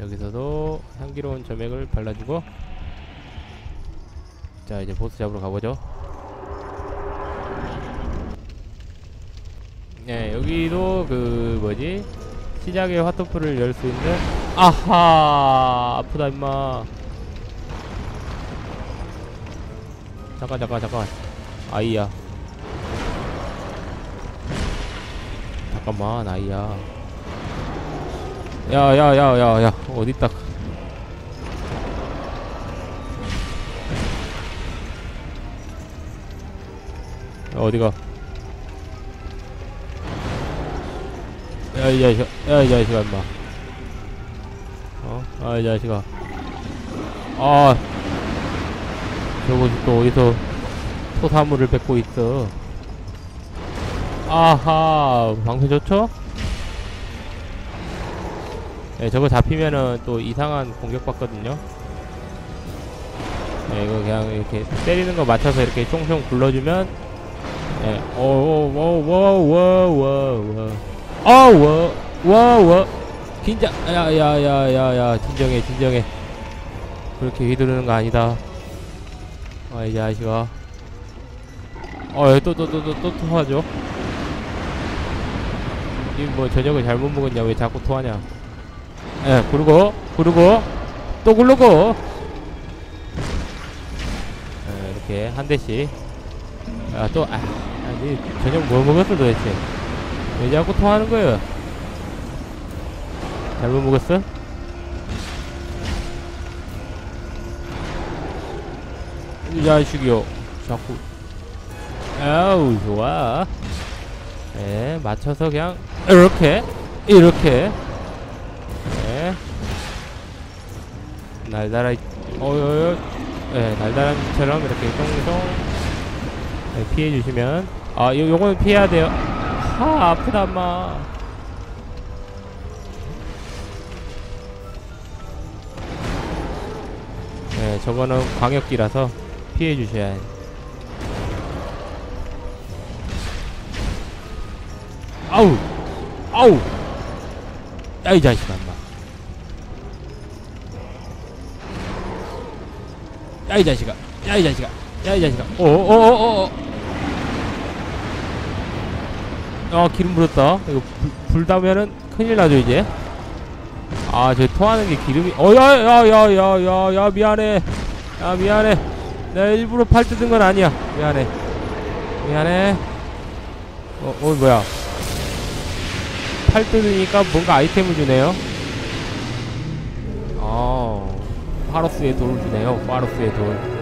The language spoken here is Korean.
여기서도 향기로운 점액을 발라주고 자 이제 보스 잡으러 가보죠. 네 여기도 그 뭐지? 시작의 화토프를 열 수 있는 아하! 아프다 임마. 잠깐 잠깐 잠깐. 아이야. 잠깐만 아이야 야야야야야. 야, 어디가? 야이 자식아 야이 자식아 임마. 어? 아이 자식아. 아. 저것이 또 어디서 토사물을 뱉고 있어. 아하 방패 좋죠? 네, 저거 잡히면은 또 이상한 공격 받거든요. 네, 이거 그냥 이렇게 때리는 거 맞춰서 이렇게 쫑쫑 굴러주면, 네, 오오오오오오오오, 어워워워 긴장, 야야야야야, 진정해 진정해. 그렇게 휘두르는 거 아니다. 아, 이 자식아. 어, 또 또 또 또 또 토하죠. 이뭐 저녁을 잘못 먹었냐? 왜 자꾸 토하냐? 예, 구르고, 구르고, 또 구르고. 예, 이렇게 한 대씩. 아, 또, 아, 아니, 저녁 뭐 먹었어 도대체? 왜 자꾸 토하는 거예요? 잘못 먹었어? 이 자식이요. 자꾸. 아우, 좋아. 예, 맞춰서 그냥, 이렇게, 이렇게. 날달아, 어여여, 네, 날달아처럼 이렇게 똥똥 네, 피해주시면, 아, 요, 요거는 피해야 돼요. 하, 아프다, 엄마. 네, 저거는 광역기라서 피해 주셔야 해. 아우! 아우! 야, 이 자식아, 야, 이 자식아. 야, 이 자식아. 야, 이 자식아. 어, 어, 어, 어. 어, 기름 불었다. 이거 불, 불 닿으면은 큰일 나죠, 이제. 아, 저 토하는 게 기름이. 어, 야, 야, 야, 야, 야, 야, 미안해. 야, 미안해. 내가 일부러 팔 뜯은 건 아니야. 미안해. 미안해. 어, 어, 뭐야. 팔 뜯으니까 뭔가 아이템을 주네요. 파로스의 돌을 주네요. 파로스의 돌.